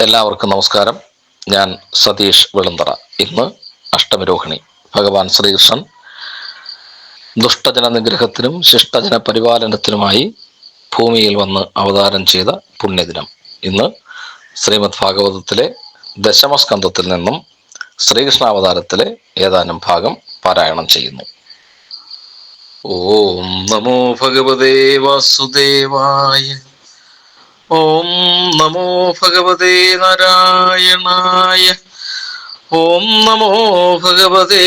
എല്ലാവർക്കും നമസ്കാരം. ഞാൻ സതീഷ് വെളുന്തറ. ഇന്ന് അഷ്ടമരോഹിണി. ഭഗവാൻ ശ്രീകൃഷ്ണൻ ദുഷ്ടജന നിഗ്രഹത്തിനും ശിഷ്ടജന പരിപാലനത്തിനുമായി ഭൂമിയിൽ വന്ന് അവതാരം ചെയ്ത പുണ്യദിനം. ഇന്ന് ശ്രീമദ് ഭാഗവതത്തിലെ ദശമസ്കന്ധത്തിൽ നിന്നും ശ്രീകൃഷ്ണാവതാരത്തിലെ ഏതാനും ഭാഗം പാരായണം ചെയ്യുന്നു. ഓം നമോ ഭഗവതേ വാസുദേവായ ഓം നമോ ഭഗവതേ നാരായണായ. ഓം നമോ ഭഗവതേ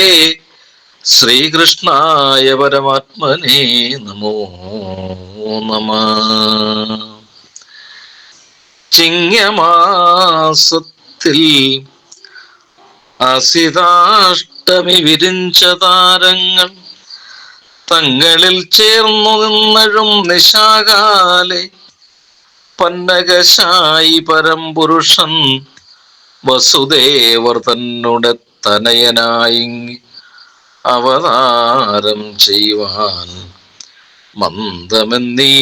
ശ്രീകൃഷ്ണായ പരമാത്മനെ നമോ നമ. ചിങ്ങമാസത്തിൽ അസിതാഷ്ടമി വിരിഞ്ച താരങ്ങൾ തങ്ങളിൽ ചേർന്നു നിന്നഴും നിശാകാലെ പന്നകശായി പരമ്പുരുഷൻ വസുദേവർ തന്നുടെ തനയനായി അവതാരം ചെയ്യുവാൻ മന്ദമെന്നീ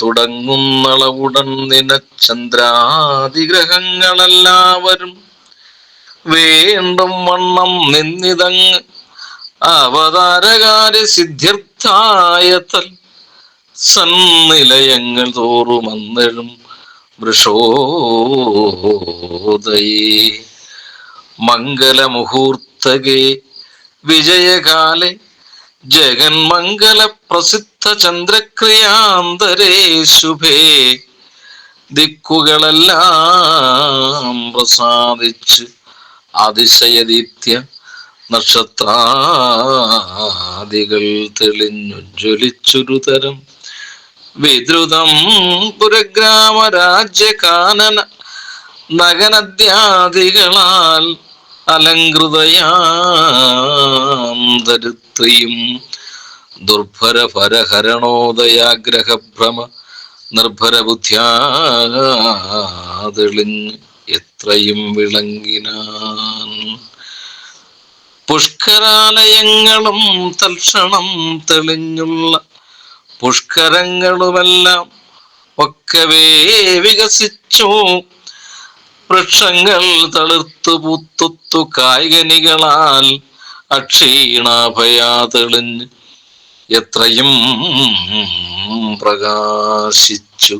തുടങ്ങുന്നളവുടൻ നിനചന്ദ്രാതിഗ്രഹങ്ങളെല്ലാവരും വേണ്ടും വണ്ണം നിന്നിതങ് അവതാരകാര്യ സിദ്ധ്യർത്ഥായത്തൽ സന്നിലയങ്ങൾ തോറുമന്നഴും വൃഷോദയേ. മംഗലമുഹൂർത്തകേ വിജയകാലേ ജഗന്മംഗല പ്രസിദ്ധ ചന്ദ്രക്രിയാന്തരേ ശുഭേ. ദിക്കുകളെല്ലാം പ്രസാദിച്ച് അതിശയദീപ്യ നക്ഷത്രാദികൾ തെളിഞ്ഞുജ്വലിച്ചൊരു തരം വിദ്രുതം പുരഗ്രാമരാജ്യകാനന നഗനദ്യാദികളാൽ അലങ്കൃതയാന്തരുത്രിയും ദുർഭര പരഹരണോദയാഗ്രഹഭ്രമ നിർഭര ബുദ്ധ്യാതെളിഞ്ഞ് എത്രയും വിളങ്ങിനാൻ. പുഷ്കരാലയങ്ങളും തൽക്ഷണം തെളിഞ്ഞുള്ള പുഷ്കരങ്ങളുമെല്ലാം ഒക്കവേ വികസിച്ചു. വൃക്ഷങ്ങൾ തളിർത്തു പൂത്തുത്തു കായികനികളാൽ അക്ഷീണാഭയാ തെളിഞ്ഞ് എത്രയും പ്രകാശിച്ചു.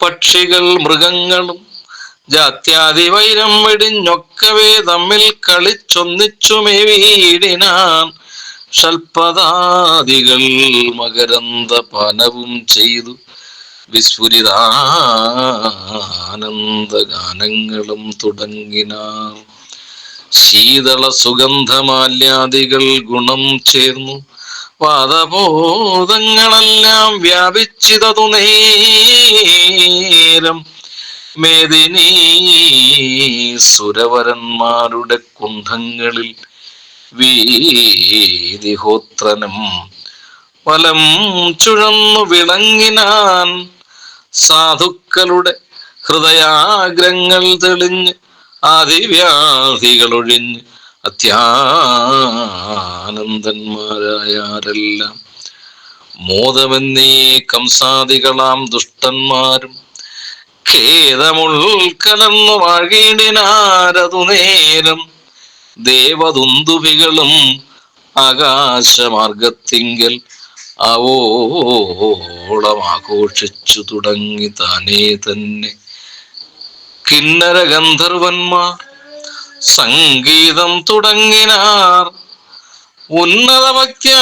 പക്ഷികൾ മൃഗങ്ങളും ജാത്യാദി വൈരം വെടിഞ്ഞൊക്കവേ തമ്മിൽ കളിച്ചൊന്നിച്ചുമേവീടിനാൻ ഷൽപദാദികൾ മകരന്ത പാനവും ചെയ്തു. വിസ്ഫുരിതാനന്ദ ഗാനങ്ങളും തുടങ്ങിനാർ ശീതള സുഗന്ധമാല്യാദികൾ ഗുണം ചേർന്നു. വാദബോധങ്ങളെല്ലാം വ്യാപിച്ചിതതു നേരം. മേദിനി സുരവരന്മാരുടെ കുണ്ഠങ്ങളിൽ വീതിഹോത്രനും വലം ചുഴന്നു വിളങ്ങിനാൻ സാധുക്കളുടെ ഹൃദയാഗ്രങ്ങൾ തെളിഞ്ഞ് ആദിവ്യാധികളൊഴിഞ്ഞ് അത്യാനന്ദന്മാരായാരെല്ലാം മോദമെന്നീ കംസാദികളാം ദുഷ്ടന്മാരും ഖേദമുൾ കലന്നു വാഴീടിനാരതു നേരം ദേവദുന്തുഭികളും ആകാശമാർഗത്തിങ്കൽ അവോളം ആഘോഷിച്ചു തുടങ്ങി താനേ തന്നെ. കിന്നര ഗന്ധർവന്മാർ സംഗീതം തുടങ്ങിനാർ ഉന്നത ഭക്തി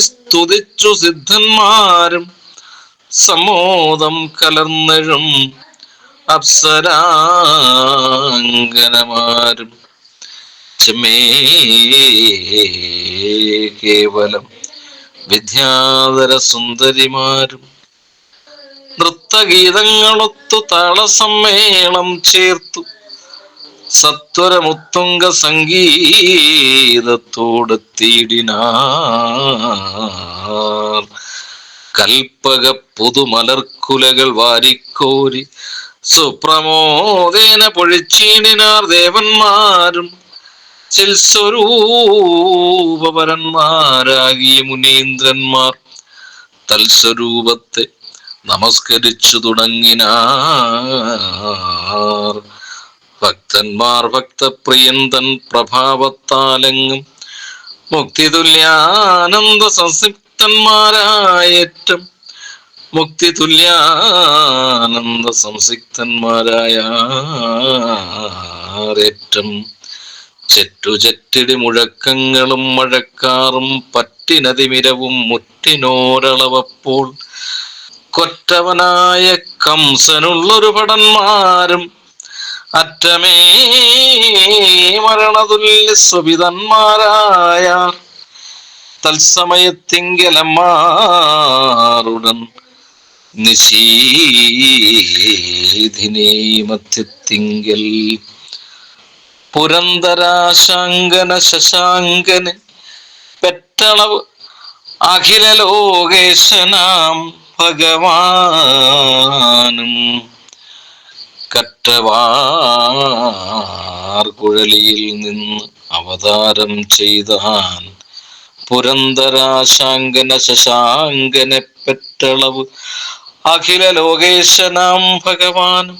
സ്തുതിച്ചു സിദ്ധന്മാരും സമോദം കലർന്നഴും അപ്സരാങ്കനമാരും ചമേ കേവലം വിദ്യാധര സുന്ദരിമാരും. നൃത്തഗീതങ്ങളൊത്തു താളസമ്മേളം ചേർത്തു. സത്വരമുത്തുങ്ക സംഗീതത്തോടെത്തിയിടിനാർ കൽപ്പക പുതുമലർക്കുലകൾ വാരിക്കോരി സുപ്രമോദേന പൊഴിച്ചീടിനാർ ദേവന്മാരും ചെൽസ്വരൂപരന്മാരാകിയ മുനീന്ദ്രന്മാർ തൽസ്വരൂപത്തെ നമസ്കരിച്ചു തുടങ്ങിനാർ. ഭക്തന്മാർ ഭക്തപ്രിയൻ തൻ പ്രഭാവത്താലെങ്ങും മുക്തിതുല്യാനന്ദ സംസിപ്തന്മാരായേറ്റം മുക്തിതുല്യാനന്ദ സംസിക്തന്മാരായ ഏറ്റം ചെറ്റുചെറ്റിടി മുഴക്കങ്ങളും മഴക്കാറും പറ്റിനതിമിരവും മുറ്റിനോരളവപ്പോൾ കൊറ്റവനായ കംസനുള്ളൊരു ഭടന്മാരും അറ്റമേ മരണതുല്യ സ്വപിതന്മാരായ തത്സമയത്തിങ്കലന്മാരുടൻ നിശീധിനേ മധ്യത്തിങ്കൽ പുരന്തരാശാങ്കന ശശാങ്കന് പെറ്റളവ് അഖില ലോകേശനാം ഭഗവാനും. കറ്റവാർ കുഴലിയിൽ നിന്ന് അവതാരം ചെയ്താൻ പുരന്തരാശാങ്കന ശശാങ്കനെ പെറ്റളവ് അഖില ലോകേശനാം ഭഗവാനും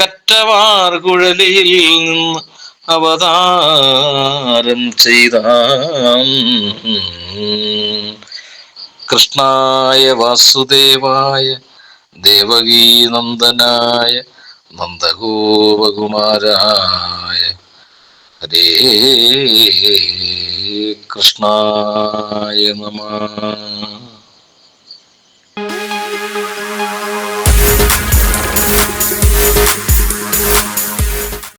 കറ്റവാർ കുഴലിയിൽ നിന്ന് അവതാരം ചെയ്ത. കൃഷ്ണായ വാസുദേവായ ദേവകീനന്ദനായ നന്ദഗോപകുമാരായ ഹരേ കൃഷ്ണായ നമ